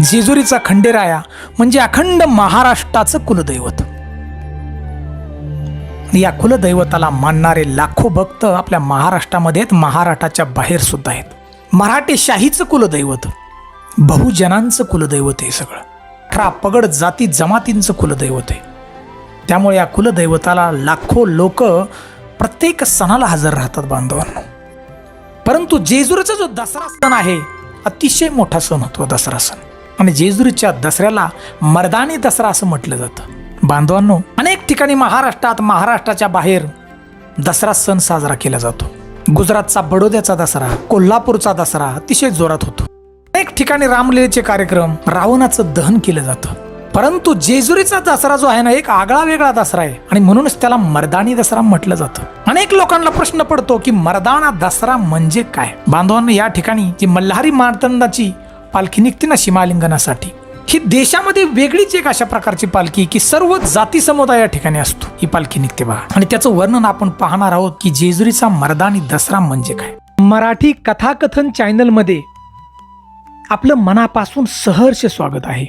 जेजुरीचा खंडेराया म्हणजे अखंड महाराष्ट्राचं कुलदैवत. या कुलदैवताला मानणारे लाखो भक्त आपल्या महाराष्ट्रामध्ये आहेत महाराष्ट्राच्या बाहेर सुद्धा आहेत. मराठेशाहीचं कुलदैवत बहुजनांचं कुलदैवत आहे सगळं. अठरा पगड जाती जमातींचं कुलदैवत आहे. त्यामुळे या कुलदैवताला लाखो लोक प्रत्येक सणाला हजर राहतात बांधवांनो. परंतु जेजुरीचा जो दसरा सण आहे अतिशय मोठा सण होतो दसरा सण. आणि जेजुरीच्या दसऱ्याला मर्दानी दसरा असं म्हटलं जातं. बांधवांनो अनेक ठिकाणी महाराष्ट्रात महाराष्ट्राच्या बाहेर दसरा सण साजरा केला जातो. गुजरातचा बडोद्याचा दसरा कोल्हापूरचा दसरा अतिशय जोरात होतो. अनेक ठिकाणी रामलीलेचे कार्यक्रम रावणाचं दहन केलं जातं. परंतु जेजुरीचा दसरा जो आहे ना एक आगळा वेगळा दसरा आहे. आणि म्हणूनच त्याला मर्दानी दसरा म्हटलं जातं. अनेक लोकांना प्रश्न पडतो की मर्दाना दसरा म्हणजे काय? बांधवांना या ठिकाणी जी मल्हारी मार्तंडाची पालखी निघते ना सीमालिंगनासाठी. ही देशामध्ये वेगळीच एक अशा प्रकारची पालखी की सर्व जाती समुदाय या ठिकाणी असतो. ही पालखी निघते बघा. आणि त्याचं वर्णन आपण पाहणार आहोत की जेजुरीचा मर्दानी दसरा म्हणजे काय. मराठी कथाकथन चॅनलमध्ये आपलं मनापासून सहर्ष स्वागत आहे.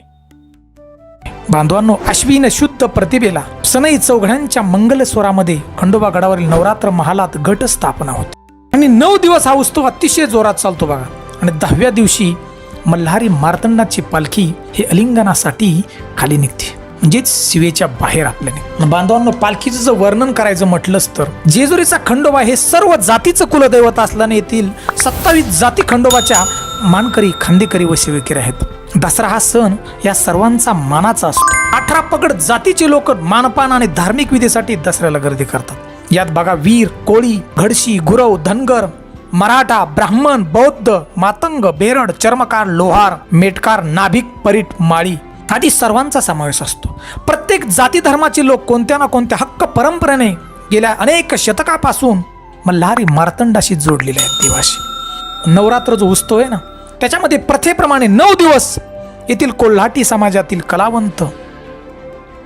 बांधवांनो अश्विन शुद्ध प्रतिभेला सनई चौघड्यांच्या मंगल स्वरामध्ये खंडोबा गडावरील नवरात्र महालात घट स्थापना होते. आणि नऊ दिवस हा उत्सव अतिशय जोरात चालतो बघा. आणि दहाव्या दिवशी मल्हारी मार्तंडाची पालखी हे अलिंगनासाठी खाली निघते. म्हणजेच शिवेच्या बाहेर आपल्याने. बांधवांनो पालखीचं जर वर्णन करायचं म्हटलंच तर जेजुरीचा खंडोबा हे सर्व जातीचं कुलदैवत असल्याने येथील सत्तावीस जाती खंडोबाच्या मानकरी खांदेकरी व शिवेकरी आहेत. दसरा हा सण या सर्वांचा मानाचा असतो. अठरा पगड जातीचे लोक मानपान आणि धार्मिक विधीसाठी दसऱ्याला गर्दी करतात. यात बघा वीर कोळी घडशी गुरव धनगर मराठा ब्राह्मण बौद्ध मातंग बेरड चर्मकार लोहार मेटकार नाभिक परीट माळी आदी सर्वांचा समावेश असतो. प्रत्येक जाती धर्माचे लोक कोणत्या ना कोणत्या हक्क परंपरेने गेल्या अनेक शतकापासून मल्हारी मार्तंडाशी जोडलेले आहेत देवाशी. नवरात्र जो उत्सव आहे ना त्याच्यामध्ये प्रथेप्रमाणे नऊ दिवस येथील कोल्हाटी समाजातील कलावंत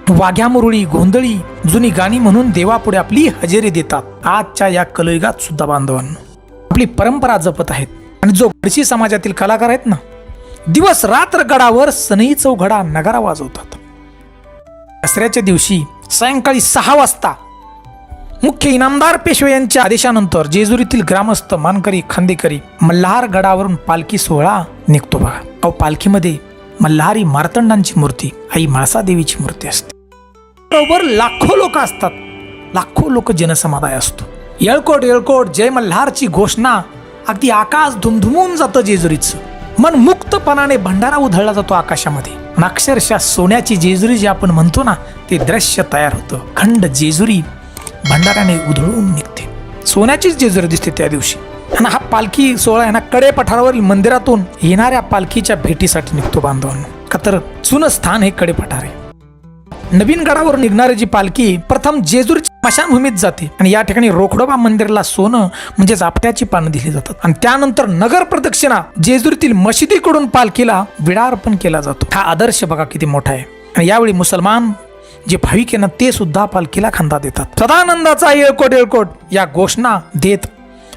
वाघ्या मुरळी गोंधळी जुनी गाणी म्हणून देवापुढे आपली हजेरी देतात. आजच्या या कलयुगात सुद्धा बांधवांना आपली परंपरा जपत आहेत. आणि जो गडशी समाजातील कलाकार आहेत ना दिवस रात्र गडावर सनई चौघडा नगारा वाजवतात. दसऱ्याच्या दिवशी सायंकाळी सहा वाजता मुख्य इनामदार पेशवे यांच्या आदेशानंतर जेजुरीतील ग्रामस्थ मानकरी खांदेकरी मल्हार गडावरून पालखी सोहळा निघतो बघा. अहो पालखीमध्ये मल्हारी मार्तंडांची मूर्ती आई म्हाळसादेवीची मूर्ती असते. बरोबर लाखो लोक असतात. लाखो लोक जनसमुदाय असतो. येळकोट येळकोट जय मल्हारची घोषणा. अगदी आकाश धुमधुमून जातं जेजुरीचं. मन मुक्तपणाने भंडारा उधळला जातो आकाशामध्ये. अक्षरशः सोन्याची जेजुरी जे आपण म्हणतो ना ते दृश्य तयार होतं. खंड जेजुरी भंडाराने उधळून निघते. सोन्याचीच जेजुरी दिसते त्या दिवशी. आणि हा पालखी सोहळा आहे कडे पठारावरील मंदिरातून येणाऱ्या पालखीच्या भेटीसाठी निघतो बांधवांना. का तर जुनं स्थान हे कडे पठार आहे. नवीन गडावर निघणारी जी पालखी प्रथम जेजूरच्या स्मशानभूमीत जाते आणि या ठिकाणी रोखडोबा मंदिरला सोनं म्हणजेच आपट्याची पानं दिली जातात. आणि त्यानंतर नगर प्रदक्षिणा जेजुरीतील मशिदीकडून पालखीला विडा अर्पण केला जातो. हा आदर्श बघा किती मोठा आहे. आणि यावेळी मुसलमान जे भाविक आहे ना ते सुद्धा पालखीला खांदा देतात. सदानंदाचा येळकोट येळकोट या घोषणा देत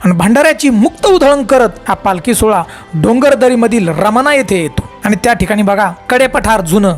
आणि भंडाऱ्याची मुक्त उधळण करत हा पालखी सोहळा डोंगरदरीमधील रमना येथे येतो. आणि त्या ठिकाणी बघा कडेपठार जुनं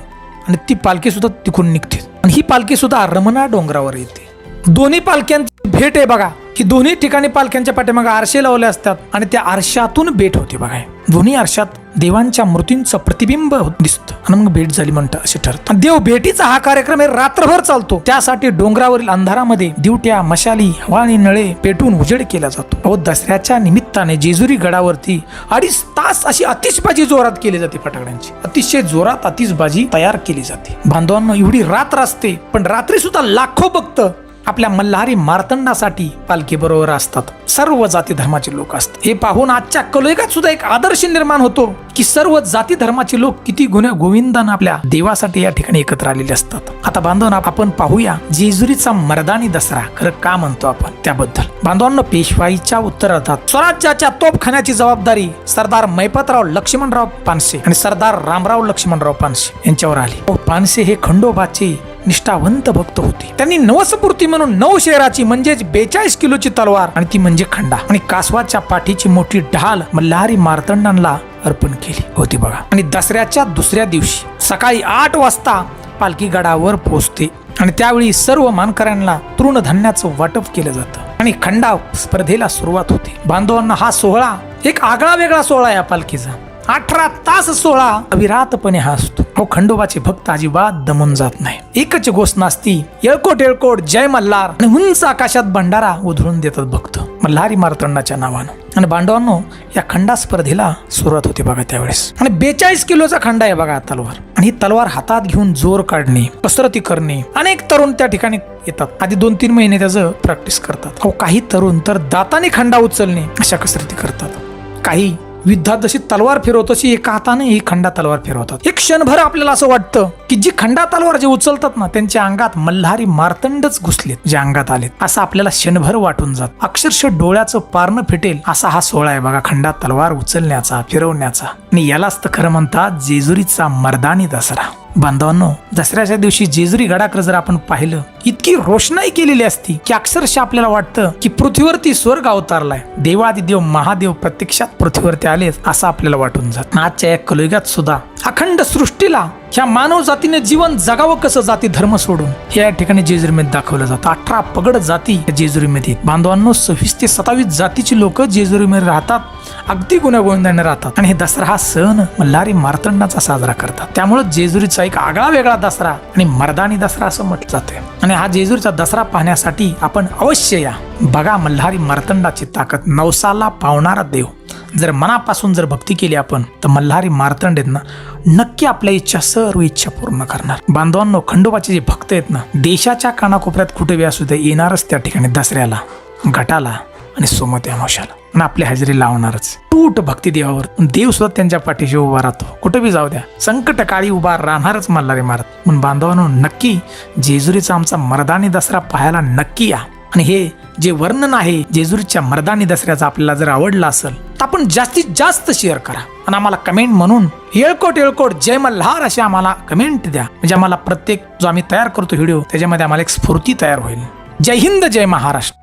आणि ती पालखी सुद्धा तिकडून निघते. आणि ही पालखी सुद्धा रमना डोंगरावर येते. दोन्ही पालख्यांची भेट आहे बघा. की दोन्ही ठिकाणी पालख्यांच्या पाठीमागे आरशे लावले असतात आणि त्या आरशातून भेट होते बघा. दोन्ही आरशात देवांच्या मृत्यूंचं प्रतिबिंब दिसतं. आणि मग भेट झाली म्हणतं असे ठरतं. देव भेटीचा हा कार्यक्रम हे रात्रभर चालतो. त्यासाठी डोंगरावरील अंधारामध्ये दिवट्या मशाली हवा आणि नळे पेटून उजेड केला जातो. अहो दसऱ्याच्या निमित्ताने जेजुरी गडावरती अडीच तास अशी अतिशबाजी जोरात केली जाते फटाकड्यांची अतिशय जोरात अतिशबाजी तयार केली जाते. बांधवांना एवढी रात्र असते पण रात्री सुद्धा लाखो भक्त आपल्या मल्हारी मार्तंडासाठी पालखी बरोबर असतात. सर्व जाती धर्माचे लोक असतात. हे पाहून आजच्या कलयुगात सुद्धा एक आदर्श निर्माण होतो की सर्व जाती धर्माचे लोक किती गुन्हे गोविंदान आपल्या देवासाठी या ठिकाणी एकत्र आलेले असतात. आता बांधवांना आपण पाहूया जेजुरीचा मर्दानी दसरा. खरं का म्हणतो आपण त्याबद्दल? बांधवांना पेशवाईच्या उत्तरार्धात स्वराज्याच्या तोपखान्याची जबाबदारी सरदार मैपतराव लक्ष्मणराव पानसे आणि सरदार रामराव लक्ष्मणराव पानसे यांच्यावर आली. पानसे हे खंडोबाचे निष्ठावंत भक्त होते. त्यांनी नवसपूर्ती म्हणून नऊ शहराची म्हणजेच बेचाळीस किलोची तलवार आणि ती म्हणजे खंडा आणि कासवाच्या पाठीची मोठी ढाल मल्हारी मार्तंडांना अर्पण केली होती बघा. आणि दसऱ्याच्या दुसऱ्या दिवशी सकाळी आठ वाजता पालखी गडावर पोहोचते आणि त्यावेळी सर्व मानकऱ्यांना तृणधान्याचं वाटप केलं जातं आणि खंडा स्पर्धेला सुरुवात होते. बांधवांना हा सोहळा एक आगळा वेगळा सोहळा या पालखीचा. अठरा तास सोळा अविरातपणे हा असतो हो खंडोबाचे भक्त अजिबात दमून जात नाही. एकच गोष्ट नासती येळकोट येळकोट जय मल्हार आणि उंच आकाशात भंडारा उधळून देतात भक्त. मल्हारी मार्तंडाच्या नावानं. आणि बांडवांनो या खंडा स्पर्धेला सुरुवात होते बघा त्यावेळेस. आणि बेचाळीस किलोचा खंडा आहे बघा तलवार. आणि ही तलवार हातात घेऊन जोर काढणे कसरती करणे अनेक तरुण त्या ठिकाणी येतात. आधी दोन तीन महिने त्याचं प्रॅक्टिस करतात. हो काही तरुण तर दाताने खंडा उचलणे अशा कसरती करतात. काही युद्धात जशी तलवार फिरवत तशी एका हाताने ही खंडा तलवार फिरवतात. एक क्षणभर आपल्याला असं वाटतं की जी खंडा तलवार जे उचलतात ना त्यांच्या अंगात मल्हारी मार्तंडच घुसलेत जे अंगात आलेत. असं आपल्याला क्षणभर वाटून जात. अक्षरशः डोळ्याचं पारणं फिटेल असा हा सोहळा आहे बघा खंडा तलवार उचलण्याचा फिरवण्याचा. आणि यालाच तर खरं म्हणतात जेजुरीचा मर्दानी दसरा. बांधवांनो दसऱ्याच्या दिवशी जेजुरी गडाकडे जर आपण पाहिलं इतकी रोषणाई केलेली असती की अक्षरशः आपल्याला वाटतं की पृथ्वीवरती स्वर्ग अवतारलाय. देवादिदेव महादेव प्रत्यक्षात पृथ्वीवरती आले असं आपल्याला वाटून जात. आजच्या या कलयुगात सुद्धा अखंड सृष्टीला ह्या मानव जातीने जीवन जगावं कसं जाती धर्म सोडून? या ठिकाणी जेजुरीमध्ये दाखवलं जातं. अठरा पगड जाती जेजुरीमध्ये बांधवांनो सव्वीस ते सत्तावीस जातीची लोक जेजुरीमध्ये राहतात. अगदी गुण्यागोविंदाने राहतात. आणि हे दसरा हा सण मल्हारी मार्तंडाचा साजरा करतात. त्यामुळे जेजुरीचा एक आगळा वेगळा दसरा आणि मर्दानी दसरा असं म्हटलं जाते आणि आणि हा जेजूरचा दसरा पाहण्यासाठी आपण अवश्य या. बघा मल्हारी मार्तंडाची ताकद. नवसाला पावणारा देव. जर मनापासून जर भक्ती केली आपण तर मल्हारी मार्तंड आहेत ना नक्की आपल्या इच्छा सर्व इच्छा पूर्ण करणार. बांधवांनो खंडोबाचे जे भक्त आहेत ना देशाच्या कानाकोपऱ्यात कुठे असू दे येणारच त्या ठिकाणी दसऱ्याला घटाला आणि सोमत्या अमावश्याला आणि आपली हजेरी लावणारच. तूट भक्ती देवावर. देव सुद्धा त्यांच्या पाठीशी उभा राहतो. कुठे बी जाऊ द्या. संकट काळी उभा राहणारच मल्हारी मारत म्हणून बांधवांनो नक्की जेजुरीचा आमचा मर्दानी दसरा पाहायला नक्की या. आणि हे जे वर्णन आहे जेजुरीच्या मर्दानी दसऱ्याचं आपल्याला जर आवडलं असेल तर आपण जास्तीत जास्त शेअर करा. आणि आम्हाला कमेंट म्हणून येळकोट येळकोट जय मल्हार अशी आम्हाला कमेंट द्या. म्हणजे आम्हाला प्रत्येक जो आम्ही तयार करतो व्हिडिओ त्याच्यामध्ये आम्हाला एक स्फूर्ती तयार होईल. जय हिंद जय महाराष्ट्र.